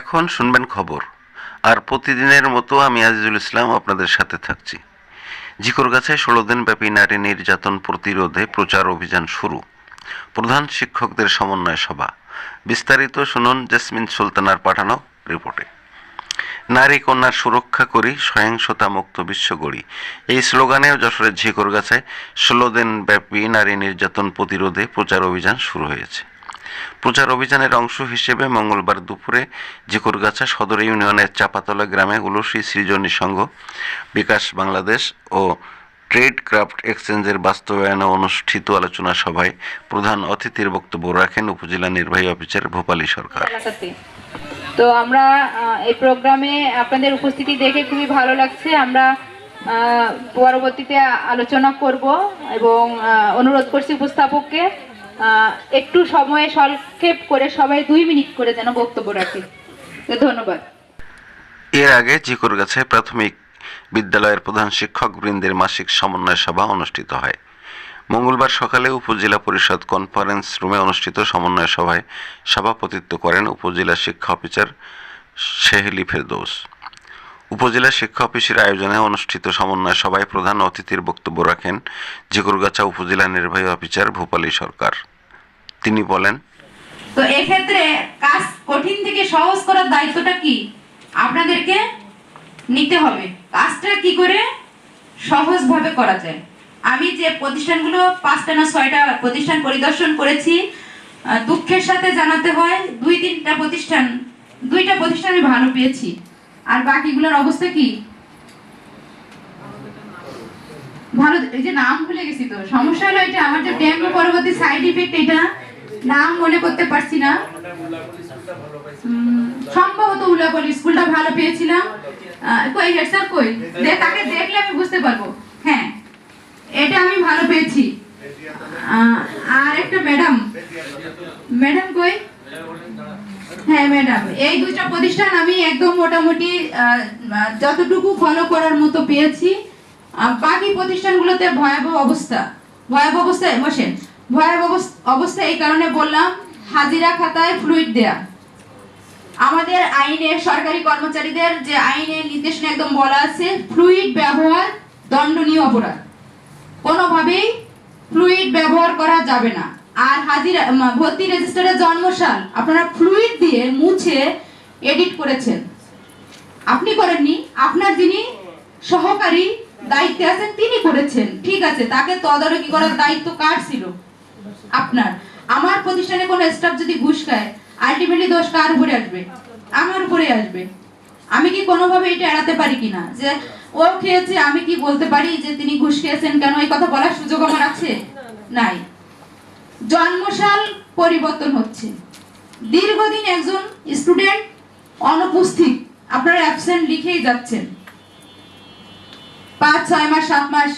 এখন শুনবেন খবর। আর প্রতিদিনের মতো আমি আজিজুল ইসলাম আপনাদের সাথে থাকছি। জিকরগাছায় ষোলো দিন ব্যাপী নারী নির্যাতন প্রতিরোধে প্রচার অভিযান শুরু। প্রধান শিক্ষকদের সমন্বয় সভা। বিস্তারিত শুনুন জেসমিন সুলতানার পাঠানো রিপোর্টে। নারী কন্যার সুরক্ষা করি, সহিংসতা মুক্ত বিশ্ব গড়ি। এই স্লোগানে যশোরের ঝিকরগাছায় ষোলো দিন ব্যাপী নারী নির্যাতন প্রতিরোধে প্রচার অভিযান শুরু হয়েছে। প্রচার অভিযানের অংশ হিসেবে মঙ্গলবার দুপুরে জিকুরগাছা সদর ইউনিয়নের চাপাতলা গ্রামে উলসী সৃজনী সংঘ, বিকাশ বাংলাদেশ ও ট্রেড ক্রাফট এক্সচেঞ্জের বাস্তবায়নে অনুষ্ঠিত আলোচনা সভায় প্রধান অতিথির বক্তব্য রাখেন উপজেলা নির্বাহী অফিসার ভোপালী সরকার। তো আমরা এই প্রোগ্রামে আপনাদের উপস্থিতি দেখে খুবই ভালো লাগছে। আমরা পরবর্তীতে আলোচনা করব এবং অনুরোধ করছি উপস্থাপককে। একটু সময়ে সংক্ষেপ করে সবাই দুই মিনিট করে যেন বক্তব্য রাখে। ধন্যবাদ। এর আগে জিকুর গাছে প্রাথমিক বিদ্যালয়ের প্রধান শিক্ষক বৃন্দের মাসিক সমন্বয় সভা অনুষ্ঠিত হয়। মঙ্গলবার সকালে উপজেলা পরিষদ কনফারেন্স রুমে অনুষ্ঠিত সমন্বয় সভায় সভাপতিত্ব করেন উপজেলা শিক্ষা অফিসার শেহলি ফেরদৌস। উপজেলা শিক্ষা অফিসের আয়োজনে অনুষ্ঠিত সমন্বয় সভায় প্রধান অতিথির বক্তব্য রাখেন জিকুরগাছা উপজেলা নির্বাহী অফিসার ভূপালী সরকার। তিনি বলেন, তো এক্ষেত্রে কাজ কঠিন থেকে সহজ করার দায়িত্বটা কি? আপনাদেরকে নিতে হবে। কাজটা কি করে সহজভাবে করা যায়? আমি যে প্রতিষ্ঠানগুলো পাঁচটা না ছয়টা প্রতিষ্ঠান পরিদর্শন করেছি দুঃখের সাথে জানাতে হয়, দুই তিনটা প্রতিষ্ঠান, দুইটা প্রতিষ্ঠান আমি ভালো পেয়েছি। আর বাকিগুলোর অবস্থা কি? ভালো, এই যে নাম ভুলে গেছি তো। সমস্যা হলো এটা, আমার যে ডেঙ্গু পরবর্তী সাইড ইফেক্ট এটা, নাম মনে করতে পারছি না। সম্ভবত উল্লাপল্লী স্কুলটা ভালো পেয়েছিলাম। কই হেড স্যার কই তাকে দেখলে আমি বুঝতে পারব। হ্যাঁ এটা আমি ভালো পেয়েছি। আর একটা ম্যাডাম। ম্যাডাম কই? হ্যাঁ ম্যাডাম এই দুইটা প্রতিষ্ঠান আমি একদম মোটামুটি যতটুকু ফলো করার মতো পেয়েছি। বাকি প্রতিষ্ঠানগুলোতে ভয়াবহ অবস্থা। ভয়াবহ অবস্থায়, বসেন। ভয়াবহ অবস্থা এই কারণে বললাম, হাজিরা খাতায় ফ্লুইড দেয়া। আমাদের আইনে, সরকারি কর্মচারীদের যে আইনের নির্দেশনা একদম বলা আছে ফ্লুইড ব্যবহার দণ্ডনীয় অপরাধ। কোনোভাবেই ফ্লুইড ব্যবহার করা যাবে না। আর হাজিরা ভর্তি রেজিস্টারে জন্মসাল আপনারা ফ্লুইড দিয়ে মুছে এডিট করেছেন। আপনি করেননি, আপনার যিনি সহকারী দায়িত্বে আছেন, তিনি করেছেন। ঠিক আছে, তাকে তদারকি করার দায়িত্ব কার ছিল? আপনার। আমার প্রতিষ্ঠানে কোনো স্টাফ যদি ঘুষ খায় আলটিমেটলি দোষ কার উপরে আসবে? আমার উপরে আসবে। আমি কি কোনোভাবে এটা এড়াতে পারি কিনা? যে ও খেয়েছে, আমি কি বলতে পারি যে তিনি ঘুষ খেয়েছেন কেন? এই কথা বলার সুযোগ আমার আছে? নাই। জন্মসাল পরিবর্তন হচ্ছে। দীর্ঘদিন একজন স্টুডেন্ট অনুপস্থিত, আপনারা অ্যাবসেন্ট লিখেই যাচ্ছেন। পাঁচ, ছয় মাস, সাত মাস